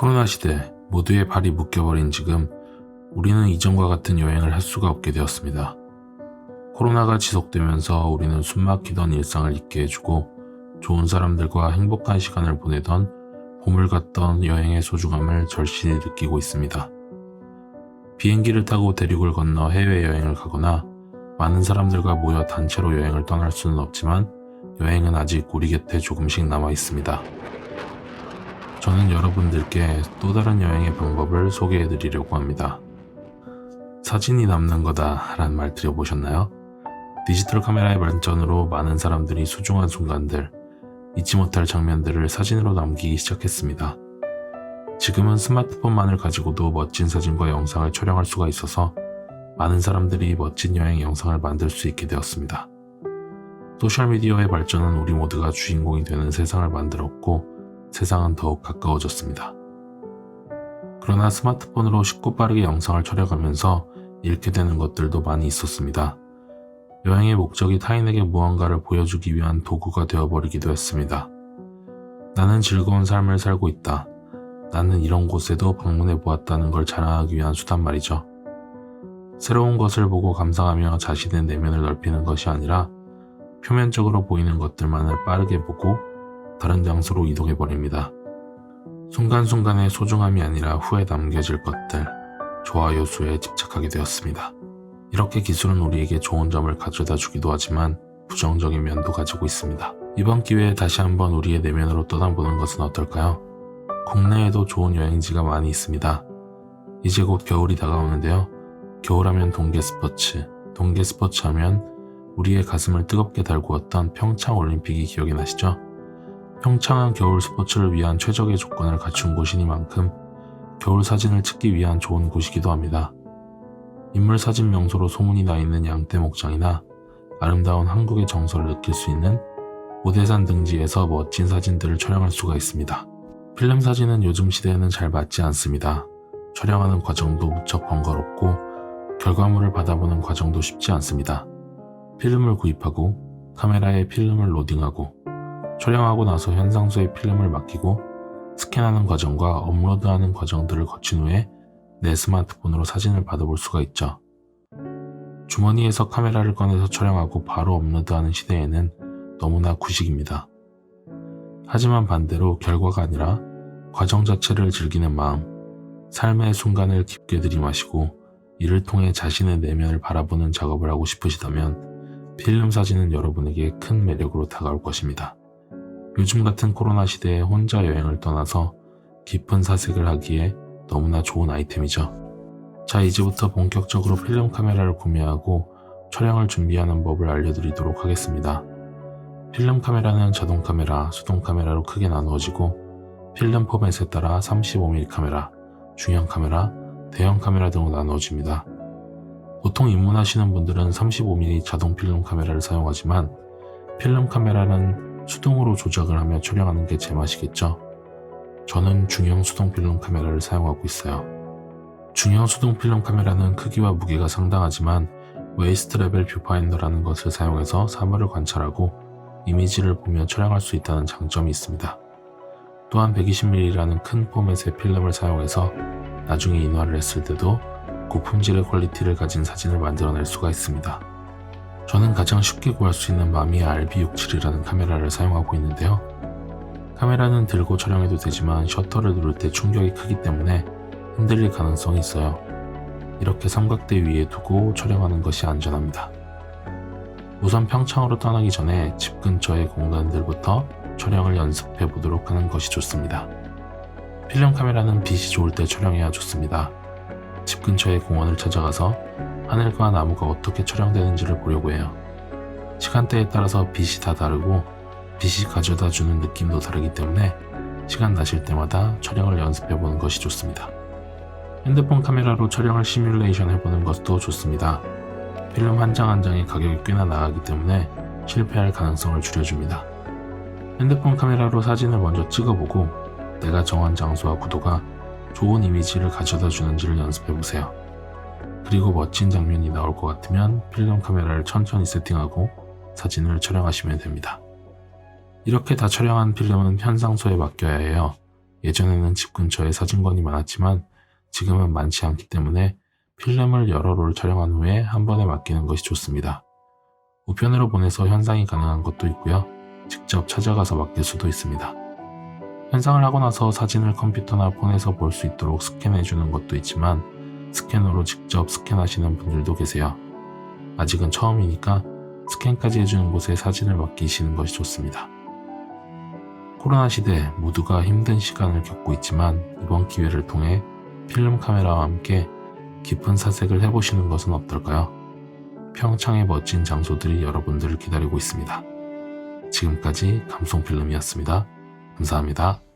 코로나 시대 모두의 발이 묶여버린 지금 우리는 이전과 같은 여행을 할 수가 없게 되었습니다. 코로나가 지속되면서 우리는 숨막히던 일상을 잊게 해주고 좋은 사람들과 행복한 시간을 보내던 봄을 갔던 여행의 소중함을 절실히 느끼고 있습니다. 비행기를 타고 대륙을 건너 해외여행을 가거나 많은 사람들과 모여 단체로 여행을 떠날 수는 없지만 여행은 아직 우리 곁에 조금씩 남아 있습니다. 저는 여러분들께 또 다른 여행의 방법을 소개해 드리려고 합니다. 사진이 남는 거다 라는 말 들어보셨나요? 디지털 카메라의 발전으로 많은 사람들이 소중한 순간들, 잊지 못할 장면들을 사진으로 남기기 시작했습니다. 지금은 스마트폰만을 가지고도 멋진 사진과 영상을 촬영할 수가 있어서 많은 사람들이 멋진 여행 영상을 만들 수 있게 되었습니다. 소셜미디어의 발전은 우리 모두가 주인공이 되는 세상을 만들었고 세상은 더욱 가까워졌습니다. 그러나 스마트폰으로 쉽고 빠르게 영상을 촬영하면서 잃게 되는 것들도 많이 있었습니다. 여행의 목적이 타인에게 무언가를 보여주기 위한 도구가 되어버리기도 했습니다. 나는 즐거운 삶을 살고 있다. 나는 이런 곳에도 방문해 보았다는 걸 자랑하기 위한 수단 말이죠. 새로운 것을 보고 감상하며 자신의 내면을 넓히는 것이 아니라 표면적으로 보이는 것들만을 빠르게 보고 다른 장소로 이동해 버립니다. 순간순간의 소중함이 아니라 후에 남겨질 것들, 좋아요 수에 집착하게 되었습니다. 이렇게 기술은 우리에게 좋은 점을 가져다 주기도 하지만 부정적인 면도 가지고 있습니다. 이번 기회에 다시 한번 우리의 내면으로 떠나보는 것은 어떨까요? 국내에도 좋은 여행지가 많이 있습니다. 이제 곧 겨울이 다가오는데요. 겨울하면 동계 스포츠, 동계 스포츠 하면 우리의 가슴을 뜨겁게 달구었던 평창 올림픽이 기억이 나시죠? 평창은 겨울 스포츠를 위한 최적의 조건을 갖춘 곳이니만큼 겨울 사진을 찍기 위한 좋은 곳이기도 합니다. 인물 사진 명소로 소문이 나 있는 양떼 목장이나 아름다운 한국의 정서를 느낄 수 있는 오대산 등지에서 멋진 사진들을 촬영할 수가 있습니다. 필름 사진은 요즘 시대에는 잘 맞지 않습니다. 촬영하는 과정도 무척 번거롭고 결과물을 받아보는 과정도 쉽지 않습니다. 필름을 구입하고 카메라에 필름을 로딩하고 촬영하고 나서 현상소에 필름을 맡기고 스캔하는 과정과 업로드하는 과정들을 거친 후에 내 스마트폰으로 사진을 받아볼 수가 있죠. 주머니에서 카메라를 꺼내서 촬영하고 바로 업로드하는 시대에는 너무나 구식입니다. 하지만 반대로 결과가 아니라 과정 자체를 즐기는 마음, 삶의 순간을 깊게 들이마시고 이를 통해 자신의 내면을 바라보는 작업을 하고 싶으시다면 필름 사진은 여러분에게 큰 매력으로 다가올 것입니다. 요즘 같은 코로나 시대에 혼자 여행을 떠나서 깊은 사색을 하기에 너무나 좋은 아이템이죠. 자, 이제부터 본격적으로 필름 카메라를 구매하고 촬영을 준비하는 법을 알려드리도록 하겠습니다. 필름 카메라는 자동 카메라, 수동 카메라로 크게 나누어지고 필름 포맷에 따라 35mm 카메라, 중형 카메라, 대형 카메라 등으로 나누어집니다. 보통 입문하시는 분들은 35mm 자동 필름 카메라를 사용하지만 필름 카메라는 수동으로 조작을 하며 촬영하는 게 제맛이겠죠. 저는 중형 수동 필름 카메라를 사용하고 있어요. 중형 수동 필름 카메라는 크기와 무게가 상당하지만 웨이스트 레벨 뷰파인더라는 것을 사용해서 사물을 관찰하고 이미지를 보며 촬영할 수 있다는 장점이 있습니다. 또한 120mm라는 큰 포맷의 필름을 사용해서 나중에 인화를 했을 때도 고품질의 퀄리티를 가진 사진을 만들어낼 수가 있습니다. 저는 가장 쉽게 구할 수 있는 마미야 RB67이라는 카메라를 사용하고 있는데요. 카메라는 들고 촬영해도 되지만 셔터를 누를 때 충격이 크기 때문에 흔들릴 가능성이 있어요. 이렇게 삼각대 위에 두고 촬영하는 것이 안전합니다. 우선 평창으로 떠나기 전에 집 근처의 공간들부터 촬영을 연습해 보도록 하는 것이 좋습니다. 필름 카메라는 빛이 좋을 때 촬영해야 좋습니다. 집 근처의 공원을 찾아가서 하늘과 나무가 어떻게 촬영되는지를 보려고 해요. 시간대에 따라서 빛이 다 다르고 빛이 가져다 주는 느낌도 다르기 때문에 시간 나실 때마다 촬영을 연습해 보는 것이 좋습니다. 핸드폰 카메라로 촬영을 시뮬레이션 해보는 것도 좋습니다. 필름 한 장 한 장의 가격이 꽤나 나가기 때문에 실패할 가능성을 줄여줍니다. 핸드폰 카메라로 사진을 먼저 찍어보고 내가 정한 장소와 구도가 좋은 이미지를 가져다 주는지를 연습해 보세요. 그리고 멋진 장면이 나올 것 같으면 필름 카메라를 천천히 세팅하고 사진을 촬영하시면 됩니다. 이렇게 다 촬영한 필름은 현상소에 맡겨야 해요. 예전에는 집 근처에 사진관이 많았지만 지금은 많지 않기 때문에 필름을 여러 롤 촬영한 후에 한 번에 맡기는 것이 좋습니다. 우편으로 보내서 현상이 가능한 것도 있고요. 직접 찾아가서 맡길 수도 있습니다. 현상을 하고 나서 사진을 컴퓨터나 폰에서 볼 수 있도록 스캔해 주는 것도 있지만 스캐너로 직접 스캔하시는 분들도 계세요. 아직은 처음이니까 스캔까지 해주는 곳에 사진을 맡기시는 것이 좋습니다. 코로나 시대 모두가 힘든 시간을 겪고 있지만 이번 기회를 통해 필름 카메라와 함께 깊은 사색을 해보시는 것은 어떨까요? 평창의 멋진 장소들이 여러분들을 기다리고 있습니다. 지금까지 감성필름이었습니다. 감사합니다.